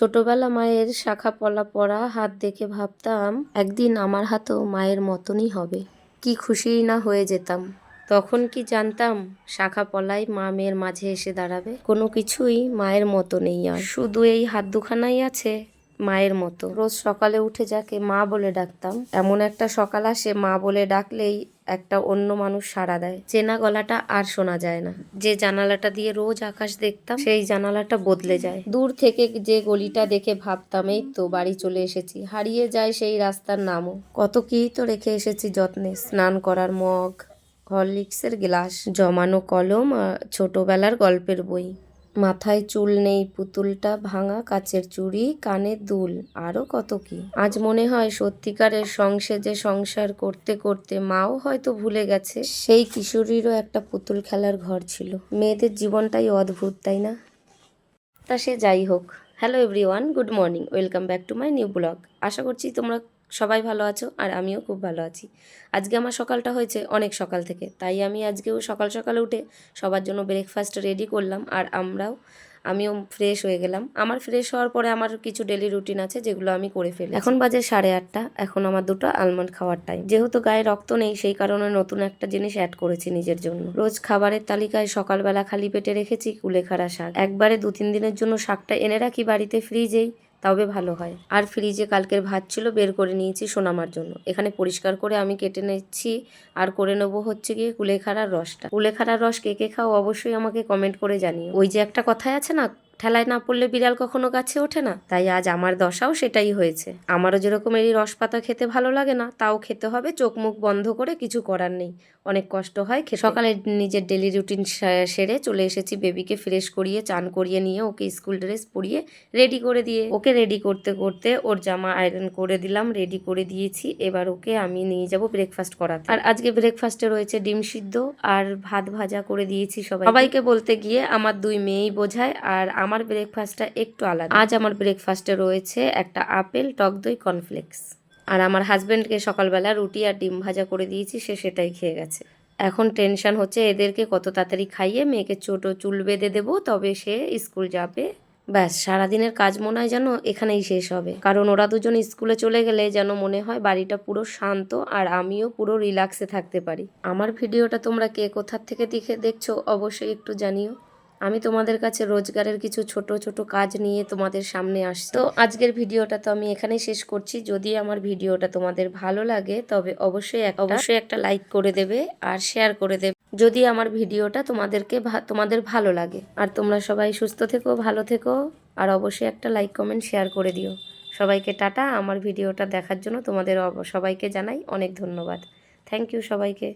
ছোটবেলা মায়ের শাখা পলা পড়া হাত দেখে ভাবতাম, একদিন আমার হাতও মায়ের মতনই হবে। কি খুশিই না হয়ে যেতাম। তখন কি জানতাম, শাখা পলাই মা মেয়ের মাঝে এসে দাঁড়াবে। কোনো কিছুই মায়ের মতো নেই আর। শুধু এই হাত দুখানাই আছে। মায়ের মতো। রোজ সকালে উঠে যাকে মা বলে ডাকতাম। এমন একটা সকাল আসে, মা বলে ডাকলেই একটা অন্য মানুষ সাড়া দেয়। চেনা গলাটা আর শোনা যায় না। যে জানালাটা দিয়ে রোজ আকাশ দেখতাম, সেই জানালাটা বদলে যায়। দূর থেকে যে গলিটা দেখে ভাবতাম, এই তো বাড়ি চলে এসেছি। হারিয়ে যায় সেই রাস্তার নামও। কত কি তো রেখে এসেছি যত্নে। স্নান করার মগ, হরলিক্সের গ্লাস, জমানো কলম ছোটবেলার গল্পের বই। মাথায় চুল নেই, পুতুলটা ভাঙা, কাচের চুড়ি কানের দুল আরও কত কি? আজ মনে হয় সত্যিকারের সংসেজে সংসার করতে করতে মাও হয়তো ভুলে গেছে। সেই কিশোরীরও একটা পুতুল খেলার ঘর ছিল। মেয়েদের জীবনটাই অদ্ভুত, তাই না? তা সে যাই হোক। Hello everyone good morning welcome back to my new blog আশা করছি তোমরা সবাই ভালো আছো আর আমিও খুব ভালো আছি। আজকে আমার সকালটা হয়েছে অনেক সকাল থেকে, তাই আমি আজকেও সকাল সকাল উঠে সবার জন্য ব্রেকফাস্ট রেডি করলাম আর আমরাও, আমিও ফ্রেশ হয়ে গেলাম। আমার ফ্রেশ হওয়ার পরে আমার কিছু ডেলি রুটিন আছে যেগুলো আমি করে ফেলি এখন বাজে সাড়ে আটটা, এখন আমার দুটো আলমন্ড খাওয়ার টাইম যেহেতু গায়ে রক্ত নেই, সেই কারণে নতুন একটা জিনিস অ্যাড করেছি নিজের জন্য। রোজ খাবারের তালিকায় সকালবেলা খালি পেটে রেখেছি কুলেখাড়া শাক। একবারে দু তিন দিনের জন্য শাকটা এনে রাখি বাড়িতে ফ্রিজেই তবে ভালো হয়। আর ফ্রিজে কালকের ভাত ছিল, বের করে নিয়েছি সোনামার জন্য। এখানে পরিষ্কার করে আমি কেটে নিচ্ছি। আর করে নেব হচ্ছে গিয়ে কুলেখাড়ার রসটা। কুলেখাড়ার রস কে কে খাও অবশ্যই আমাকে কমেন্ট করে জানিও। ওই যে একটা কথাই আছে না ঠেলায় না পড়লে বিড়াল কখনো গাছে ওঠে না। তাই আজ আমার দশাও সেটাই হয়েছে। আমারও যেরকম এই রস পাতা খেতে ভালো লাগে না, তাও খেতে হবে, চোখ মুখ বন্ধ করে কিছু করার নেই। অনেক কষ্ট হয় সকালে নিজের ডেলি রুটিন সেরে চলে এসেছি বেবিকে ফ্রেশ করিয়ে, চান করিয়ে নিয়ে ওকে স্কুল ড্রেস পরিয়ে রেডি করে দিয়ে। ওকে রেডি করতে করতে ওর জামা আয়রন করে দিলাম রেডি করে দিয়েছি। এবার ওকে আমি নিয়ে যাব ব্রেকফাস্ট করাতে। আর আজকে ব্রেকফাস্টে রয়েছে ডিম সিদ্ধ আর ভাত ভাজা করে দিয়েছি সবাই সবাইকে বলতে গিয়ে আমার দুই মেয়েই বোঝায় আর আমার ব্রেকফাস্টটা একটু আলাদা। আজ আমার ব্রেকফাস্টে রয়েছে একটা আপেল, টক দই কর্নফ্লেক্স আর আমার হাজব্যান্ডকে সকালবেলা রুটি আর ডিম ভাজা করে দিয়েছি, সে সেটাই খেয়ে গেছে। এখন টেনশন হচ্ছে এদেরকে কত তাড়াতাড়ি খাইয়ে মেয়েকে ছোট চুল বেঁধে দেবো, তবে সে স্কুল যাবে। ব্যাস, সারাদিনের কাজ মনে হয় যেন এখানেই শেষ হবে। কারণ ওরা দুজন স্কুলে চলে গেলে যেন মনে হয় বাড়িটা পুরো শান্ত আর আমিও পুরো রিল্যাক্সে থাকতে পারি। আমার ভিডিওটা তোমরা কে কোথার থেকে দেখে দেখছ অবশ্যই একটু জানিও। আমি তোমাদের কাছে রোজগারের কিছু ছোট ছোট কাজ নিয়ে তোমাদের সামনে আসছি। তো আজকের ভিডিওটা তো আমি এখানেই শেষ করছি। যদি আমার ভিডিওটা তোমাদের ভালো লাগে, তবে অবশ্যই অবশ্যই একটা লাইক করে দেবে আর শেয়ার করে দেবে। যদি আমার ভিডিওটা তোমাদেরকে তোমাদের ভালো লাগে, আর তোমরা সবাই সুস্থ থেকো, ভালো থেকো, আর অবশ্যই একটা লাইক কমেন্ট শেয়ার করে দিও। সবাইকে টাটা। আমার ভিডিওটা দেখার জন্য তোমাদের সবাইকে জানাই অনেক ধন্যবাদ। থ্যাংক ইউ সবাইকে।